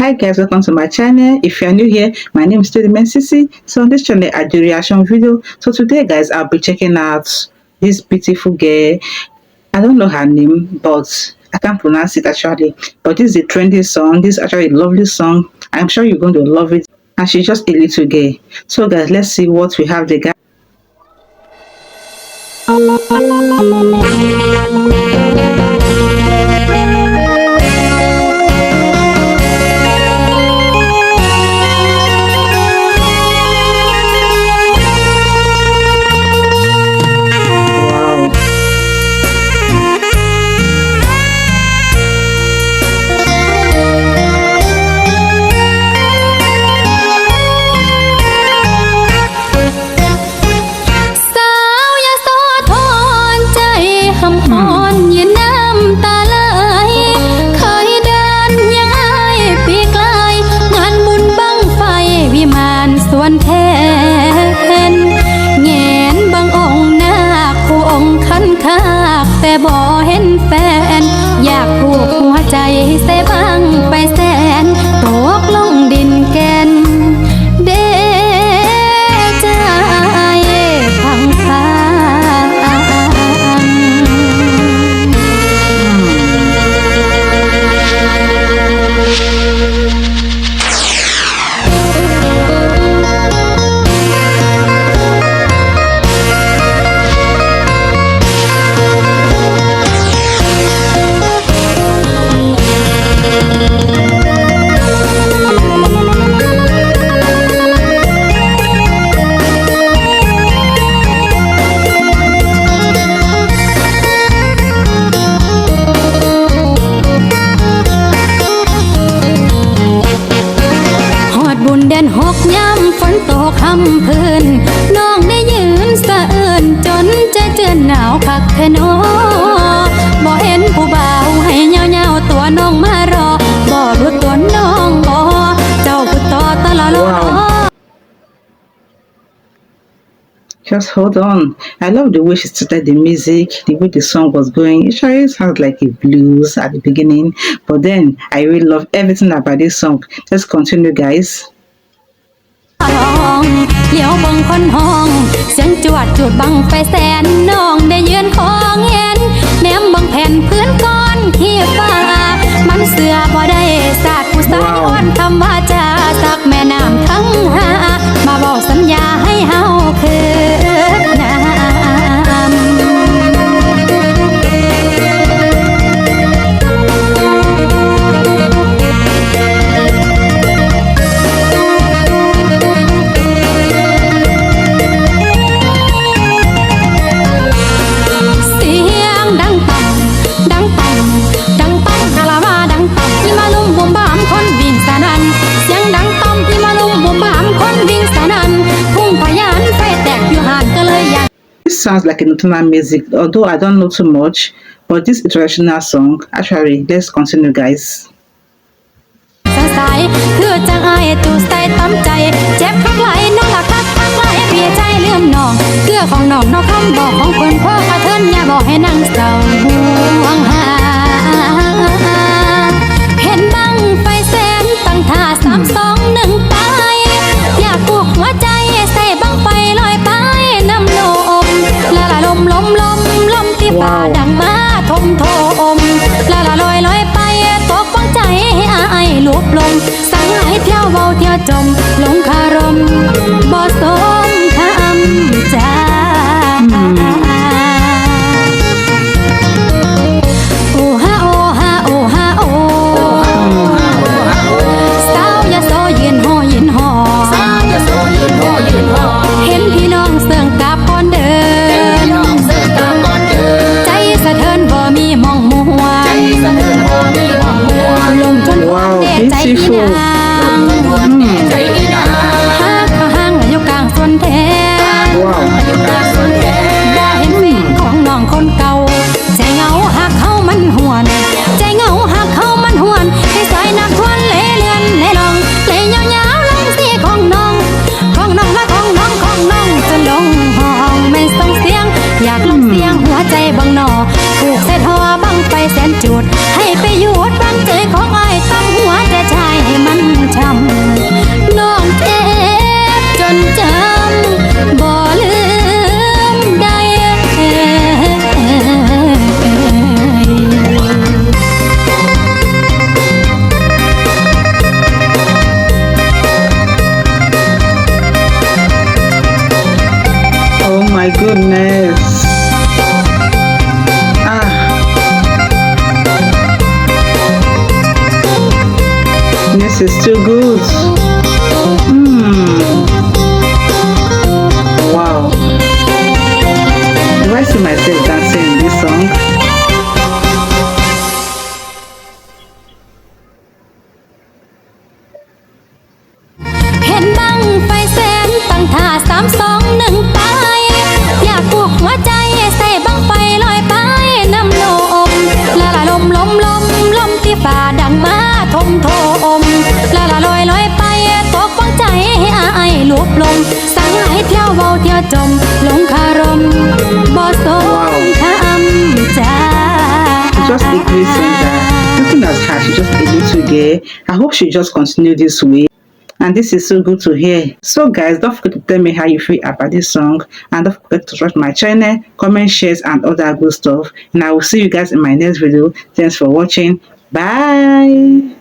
Hi guys, welcome to my channel. If you are new here, my name is Study Sissy. So on this channel, I do reaction video. So today guys, I'll be checking out this beautiful girl. I don't know her name, but I can't pronounce it actually. But this is a trendy song. This is actually a lovely song. I'm sure you're going to love it. And she's just a little girl. So guys, let's see what we have the guy. se va. ตกคำพื้นน้องได้ยืนสะเอื่นจนใจเจือนหนาวคักแค่นอบ่เห็นผู้บ่าวให้เงาเงาๆตัวน้องมารอบ่รู้ตัวน้องบ่เจ้าผู้ต่อตลอด Wow. Just hold on. I love the way she started the music, the way the song was going. It sure sounds like a blues at the beginning, but then I really love everything about this song. Let's continue, guys. ห้องเลี้ยวเบังคนห้อง เสียงจวดจุดบังไปแสนน้อ This sounds like a Nutuna music, although I don't know too much, but this is a traditional song. Actually, let's continue, guys. สงสัยคือจังไอายตูใส่ตั้มใจ เจ็บคักไหลน้องละคักคักไหลเพียใจเลื่อมน้องเกลือของน้องนอกคำบอกของเพิ่นพ่อกระเทินอย่าบอกให้นั่งเ goodness. Ah. This is too good. Mmm. จมลงคารมบ่สมคำใจ She just equally sing that. Looking at her, she just a little girl. I hope she just continue this way. And this is so good to hear. So guys, don't forget to tell me how you feel about this song. And don't forget to subscribe to my channel, comment, shares, and other good stuff. And I will see you guys in my next video. Thanks for watching. Bye.